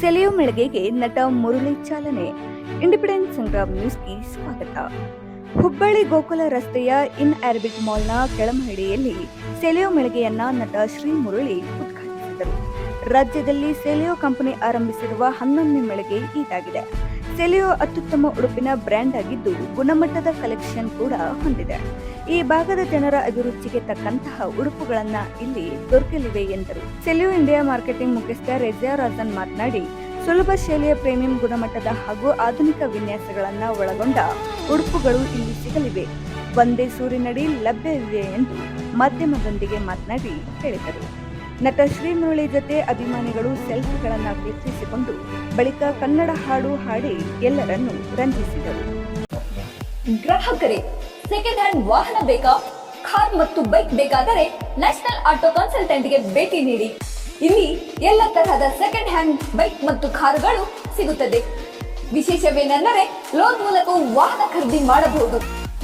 ಸೆಲೆಯೋ ಮೆಳಗೆಗೆ ನಟ ಮುರುಳಿ ಚಾಲನೆ. ಇಂಡಿಪೆಂಡೆನ್ಸ್ ಸಂಗ್ರಾಮ್ ನ್ಯೂಸ್ಗೆ ಸ್ವಾಗತ. ಹುಬ್ಬಳ್ಳಿ ಗೋಕುಲ ರಸ್ತೆಯ ಇನ್ ಆರ್ಬಿಟ್ ಮಾಲ್ನ ಕೆಳಮಹಡಿಯಲ್ಲಿ ಸೆಲೆಯೋ ಮೆಳಗೆಯನ್ನ ನಟ ಶ್ರೀ ಮುರುಳಿ ಉದ್ಘಾಟಿಸಿದರು. ರಾಜ್ಯದಲ್ಲಿ ಸೆಲೆಯೋ ಕಂಪನಿ ಆರಂಭಿಸಿರುವ ಹನ್ನೊಂದನೇ ಮೆಳಗೆ ಇದಾಗಿದೆ. ಸೆಲೆಯೋ ಅತ್ಯುತ್ತಮ ಉಡುಪಿನ ಬ್ರ್ಯಾಂಡ್ ಆಗಿದ್ದು ಗುಣಮಟ್ಟದ ಕಲೆಕ್ಷನ್ ಕೂಡ ಹೊಂದಿದೆ. ಈ ಭಾಗದ ಜನರ ಅಭಿರುಚಿಗೆ ತಕ್ಕಂತಹ ಉಡುಪುಗಳನ್ನ ಇಲ್ಲಿ ದೊರಕಲಿವೆ ಎಂದರು. ಸೆಲಿಯೋ ಇಂಡಿಯಾ ಮಾರ್ಕೆಟಿಂಗ್ ಮುಖ್ಯಸ್ಥ ರೆಜಿಯಾ ರಾಜನ್ ಮಾತನಾಡಿ, ಸುಲಭ ಶೈಲಿಯ ಪ್ರೀಮಿಯಂ ಗುಣಮಟ್ಟದ ಹಾಗೂ ಆಧುನಿಕ ವಿನ್ಯಾಸಗಳನ್ನ ಒಳಗೊಂಡ ಉಡುಪುಗಳು ಇಲ್ಲಿ ಸಿಗಲಿವೆ. ಒಂದೇ ಸೂರಿನಡಿ ಲಭ್ಯವಿವೆ ಎಂದು ಮಾಧ್ಯಮದೊಂದಿಗೆ ಮಾತನಾಡಿ ಹೇಳಿದರು. ನಟ ಶ್ರೀಮುರಳಿ ಜೊತೆ ಅಭಿಮಾನಿಗಳು ಸೆಲ್ಫಿಗಳನ್ನು ಕ್ಲಿಕ್ಕಿಸಿಕೊಂಡು ಬಳಿಕ ಕನ್ನಡ ಹಾಡು ಹಾಡಿ ಎಲ್ಲರನ್ನು ರಂಜಿಸಿದರು. ಗ್ರಾಹಕರೇ ಸೆಕೆಂಡ್ ಹ್ಯಾಂಡ್ ವಾಹನ ಬೇಕಾ? ಕಾರ್ ಮತ್ತು ಬೈಕ್ ಬೇಕಾದರೆ ನ್ಯಾಷನಲ್ ಆಟೋ ಕನ್ಸಲ್ಟೆಂಟ್ಗೆ ಭೇಟಿ ನೀಡಿ. ಇಲ್ಲಿ ಎಲ್ಲ ತರಹದ ಸೆಕೆಂಡ್ ಹ್ಯಾಂಡ್ ಬೈಕ್ ಮತ್ತು ಕಾರುಗಳು ಸಿಗುತ್ತದೆ. ವಿಶೇಷವೇನೆಂದರೆ ಲೋನ್ ಮೂಲಕವೂ ವಾಹನ ಖರೀದಿ ಮಾಡಬಹುದು.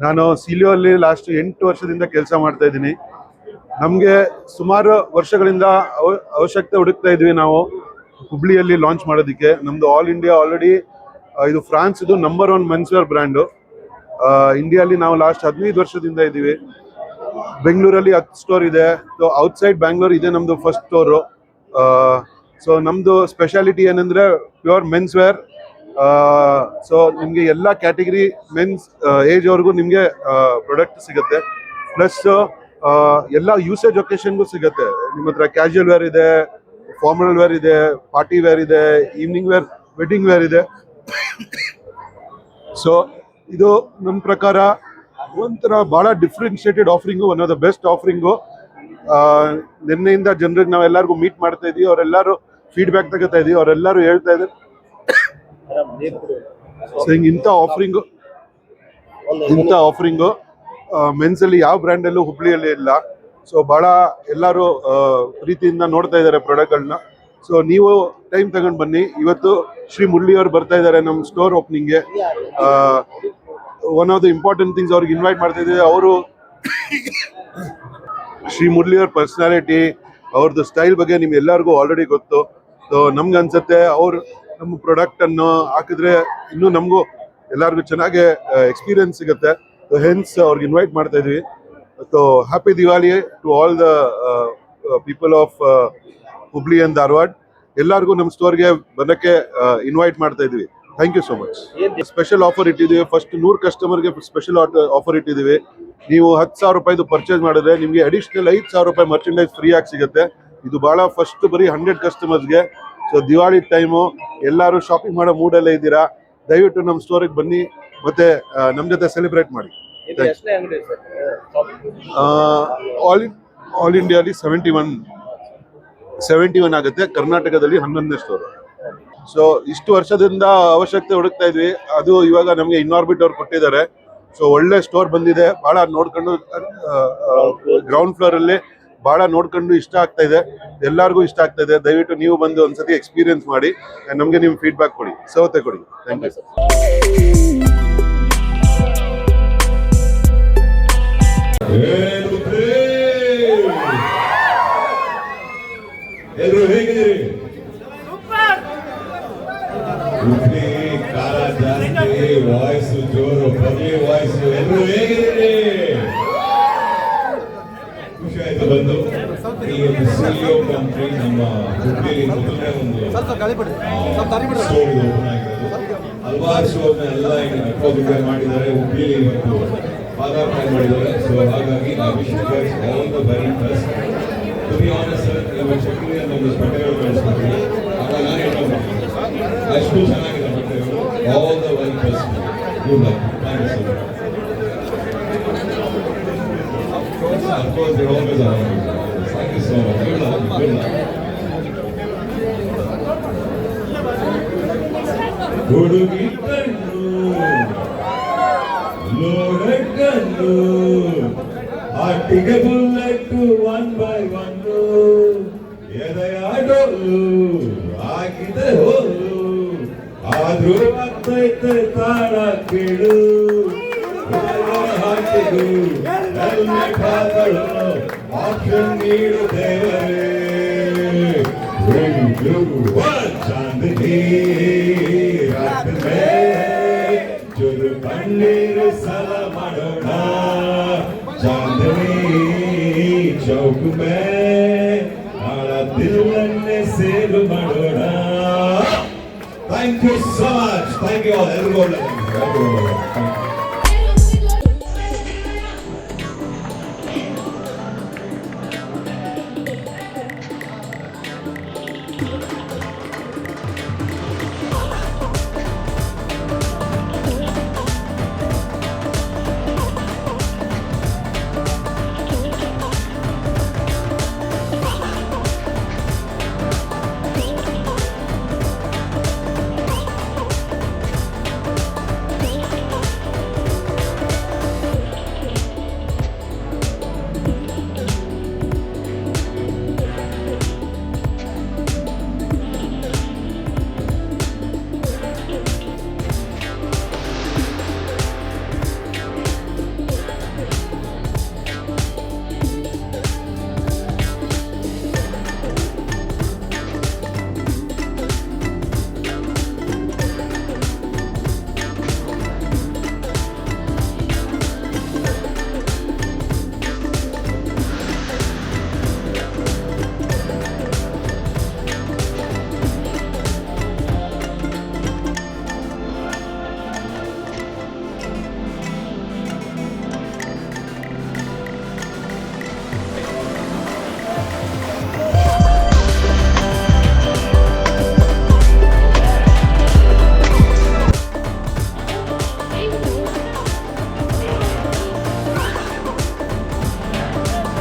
ನಾನು ಸಿಲಿಯೋ ಅಲ್ಲಿ ಲಾಸ್ಟ್ ಎಂಟು ವರ್ಷದಿಂದ ಕೆಲಸ ಮಾಡ್ತಾ ಇದ್ದೀನಿ. ನಮಗೆ ಸುಮಾರು ವರ್ಷಗಳಿಂದ ಅವ- ಅವಶ್ಯಕತೆ ಹುಡುಕ್ತಾ ಇದ್ವಿ ನಾವು ಹುಬ್ಳಿಯಲ್ಲಿ ಲಾಂಚ್ ಮಾಡೋದಕ್ಕೆ. ನಮ್ದು ಆಲ್ ಇಂಡಿಯಾ ಆಲ್ರೆಡಿ ಇದು ಫ್ರಾನ್ಸ್ ಇದು ನಂಬರ್ ಒನ್ ಮೆನ್ಸ್ವೇರ್ ಬ್ರ್ಯಾಂಡು ಇಂಡಿಯಾಲಿ ನಾವು ಲಾಸ್ಟ್ ಹದಿನೈದು ವರ್ಷದಿಂದ ಇದ್ದೀವಿ. ಬೆಂಗಳೂರಲ್ಲಿ ಹತ್ತು ಸ್ಟೋರ್ ಇದೆ. ಸೊ ಔಟ್ಸೈಡ್ ಬ್ಯಾಂಗ್ಳೂರ್ ಇದೆ ನಮ್ಮದು ಫಸ್ಟ್ ಸ್ಟೋರು ಸೊ ನಮ್ದು ಸ್ಪೆಷಾಲಿಟಿ ಏನಂದ್ರೆ ಪ್ಯೂರ್ ಮೆನ್ಸ್ ವೇರ್ ಸೊ ನಿಮಗೆ ಎಲ್ಲ ಕ್ಯಾಟಗರಿ ಮೆನ್ಸ್ ಏಜ್ ಅವ್ರಿಗೂ ನಿಮಗೆ ಪ್ರಾಡಕ್ಟ್ ಸಿಗುತ್ತೆ. ಪ್ಲಸ್ ಎಲ್ಲ ಯೂಸೇಜ್ ಒಕೇಶನ್ಗೂ ಸಿಗುತ್ತೆ. ನಿಮ್ಮ ಹತ್ರ ಕ್ಯಾಶುಯಲ್ ವೇರ್ ಇದೆ ಫಾರ್ಮಲ್ ವೇರ್ ಇದೆ ಪಾರ್ಟಿ ವೇರ್ ಇದೆ ಈವ್ನಿಂಗ್ ವೇರ್ ವೆಡ್ಡಿಂಗ್ ವೇರ್ ಇದೆ. ಸೊ ಇದು ನಮ್ಮ ಪ್ರಕಾರ ಒಂಥರ ಬಹಳ differentiated offering one of the best offering ನಿನ್ನೆಯಿಂದ ಜನರಿಗೆ ನಾವೆಲ್ಲರಿಗೂ ಮೀಟ್ ಮಾಡ್ತಾ ಇದೀವಿ, ಅವರೆಲ್ಲರೂ ಫೀಡ್ಬ್ಯಾಕ್ ತಗೋತಾ ಇದೀವಿ, ಅವರೆಲ್ಲರೂ ಹೇಳ್ತಾ ಇದ್ದಾರೆ. ಸೊ ಹಿಂಗೆ ಇಂಥ ಆಫರಿಂಗು ಇಂಥ ಆಫರಿಂಗು ಮೆನ್ಸಲ್ಲಿ ಯಾವ ಬ್ರ್ಯಾಂಡಲ್ಲೂ ಹುಬ್ಳಿಯಲ್ಲಿ ಇಲ್ಲ. ಸೊ ಭಾಳ ಎಲ್ಲರೂ ಪ್ರೀತಿಯಿಂದ ನೋಡ್ತಾ ಇದ್ದಾರೆ ಪ್ರಾಡಕ್ಟ್ಗಳನ್ನ ಸೊ ನೀವು ಟೈಮ್ ತಗೊಂಡು ಬನ್ನಿ. ಇವತ್ತು ಶ್ರೀ ಮುರಳಿ ಅವ್ರು ಬರ್ತಾ ಇದ್ದಾರೆ ನಮ್ಮ store ಓಪನಿಂಗ್ಗೆ one of the important things ಅವ್ರಿಗೆ ಇನ್ವೈಟ್ ಮಾಡ್ತಾ ಇದ್ದೀವಿ. ಅವರು ಶ್ರೀ ಮುರಳಿ ಅವ್ರ ಪರ್ಸನಾಲಿಟಿ ಅವ್ರದ್ದು ಸ್ಟೈಲ್ ಬಗ್ಗೆ ನಿಮ್ಗೆ ಎಲ್ಲರಿಗೂ ಆಲ್ರೆಡಿ ಗೊತ್ತು. ಸೊ ನಮ್ಗೆ ಅನ್ಸುತ್ತೆ, ಅವ್ರು ನಮ್ಮ ಪ್ರಾಡಕ್ಟ್ ಅನ್ನು ಹಾಕಿದ್ರೆ ಇನ್ನು ನಮಗೂ ಎಲ್ಲರಿಗೂ ಚೆನ್ನಾಗಿ ಎಕ್ಸ್ಪೀರಿಯನ್ಸ್ ಸಿಗುತ್ತೆ. ಹೆನ್ಸ್ ಅವ್ರಿಗೆ ಇನ್ವೈಟ್ ಮಾಡ್ತಾ ಇದ್ವಿ. So happy Diwali to all the people of Hubli and Dharwad ಎಲ್ಲರಿಗೂ ನಮ್ಮ ಸ್ಟೋರ್ಗೆ ಬರೋಕ್ಕೆ ಇನ್ವೈಟ್ ಮಾಡ್ತಾ ಇದ್ವಿ. Thank you so much special offer ಇಟ್ಟಿದ್ದೀವಿ. ಫಸ್ಟ್ ನೂರು ಕಸ್ಟಮರ್ಗೆ ಸ್ಪೆಷಲ್ ಆಫರ್ ಇಟ್ಟಿದ್ದೀವಿ. ನೀವು ಹತ್ತು ಸಾವಿರ ರೂಪಾಯಿದು ಪರ್ಚೇಸ್ ಮಾಡಿದ್ರೆ ನಿಮಗೆ ಅಡಿಷನಲ್ ಐದು ಸಾವಿರ ರೂಪಾಯಿ ಮರ್ಚೆಂಡೈಸ್ ಫ್ರೀ ಆಗಿ ಸಿಗುತ್ತೆ. ಇದು ಬಹಳ ಫಸ್ಟ್ ಬರೀ ಹಂಡ್ರೆಡ್ ಕಸ್ಟಮರ್ಸ್ಗೆ ಸೊ ದಿವಾಳಿ ಟೈಮು ಎಲ್ಲರೂ ಶಾಪಿಂಗ್ ಮಾಡೋ ಮೂಡಲ್ಲೇ ಇದ್ದೀರಾ? ದಯವಿಟ್ಟು ನಮ್ಮ ಸ್ಟೋರಿಗೆ ಬನ್ನಿ ಮತ್ತೆ ನಮ್ಮ ಜೊತೆ ಸೆಲೆಬ್ರೇಟ್ ಮಾಡಿ. ಆಲ್ ಆಲ್ ಇಂಡಿಯಾಲಿ ಸೆವೆಂಟಿ ಒನ್ ಸೆವೆಂಟಿ ಒನ್ ಆಗುತ್ತೆ. ಕರ್ನಾಟಕದಲ್ಲಿ ಹನ್ನೊಂದನೇ ಸ್ಟೋರ್ ಸೊ ಇಷ್ಟು ವರ್ಷದಿಂದ ಅವಶ್ಯಕತೆ ಹುಡುಕ್ತಾ ಇದ್ವಿ. ಅದು ಇವಾಗ ನಮಗೆ ಇನ್ನಾರ್ಬಿಟ್ ಅವ್ರು ಕೊಟ್ಟಿದ್ದಾರೆ. ಸೊ ಒಳ್ಳೆ ಸ್ಟೋರ್ ಬಂದಿದೆ. ಬಹಳ ನೋಡ್ಕೊಂಡು ಗ್ರೌಂಡ್ ಫ್ಲೋರ್ ಅಲ್ಲಿ ಬಹಳ ನೋಡ್ಕೊಂಡು ಇಷ್ಟ ಆಗ್ತಾ ಇದೆ. ಎಲ್ಲರಿಗೂ ಇಷ್ಟ ಆಗ್ತಾ ಇದೆ. ದಯವಿಟ್ಟು ನೀವು ಬಂದು ಒಂದ್ಸತಿ ಎಕ್ಸ್ಪೀರಿಯನ್ಸ್ ಮಾಡಿ. ನಮಗೆ ನಿಮ್ಮ ಫೀಡ್ಬ್ಯಾಕ್ ಕೊಡಿ. ಸೌತೆ ಕೊಡಿ. ಥ್ಯಾಂಕ್ ಯು ಎಲ್ರು ಖುಷಿ ಆಯ್ತು ಬಂದು ಈ ಒಂದು ಸಿಇಒ ಕಂಪ್ನಿ ನಮ್ಮ ಹುಬ್ಳಿಯಲ್ಲಿ ಮೊದಲನೇ ಒಂದು ಸ್ಟೋರ್ ಓಪನ್ ಆಗಿರೋದು. ಹಲವಾರು ಸ್ಟೋರ್ನ ಎಲ್ಲ ಈಗ ಮಾಡಿದ್ದಾರೆ ಹುಬ್ಳಿಯಲ್ಲಿ ಇವತ್ತು ಪಾದಾರ್ಪಣೆ ಮಾಡಿದ್ದಾರೆ. ಸೊ ಹಾಗಾಗಿ ನಾವು wish all the very best to be honest sir ನಿಮ್ಮ ಚಕ್ರಿಯ ನಮ್ಮ ಬಟ್ಟೆಗಳು ಕಳಿಸ್ತಾರೆ ನಾನು ಅಷ್ಟು ಚೆನ್ನಾಗಿದೆ ಬಟ್ಟೆಗಳು. All the very best good luck Of course, you're always around. Thank you so much. Good luck. Good luck. ಹುಡುಗಿ ಕಣ್ಣು ಲೋಡ್ ಕಣ್ಣು ಆಟಿಗೆ ಬುಲ್ಲೆಟ್ ಒನ್ ಬೈ ಎಲ್ಲ ಕಾಗಳು ಆಕ್ಷ ನೀಡು ದೇವರೇ ಚಾಂದನಿ ರಾತ್ರಿ ಚುರು ಕಣ್ಣೀರು ಸಲ ಮಾಡೋಣ ಚಾಂದನಿ ಚೌಕ್ ಮೇ ಆಳ ತಿರುವನ್ನೇ ಸೇಲು ಮಾಡೋಣ thank you so much thank you ಎಲ್ರಿಗೂ ಥ್ಯಾಂಕ್ ಯು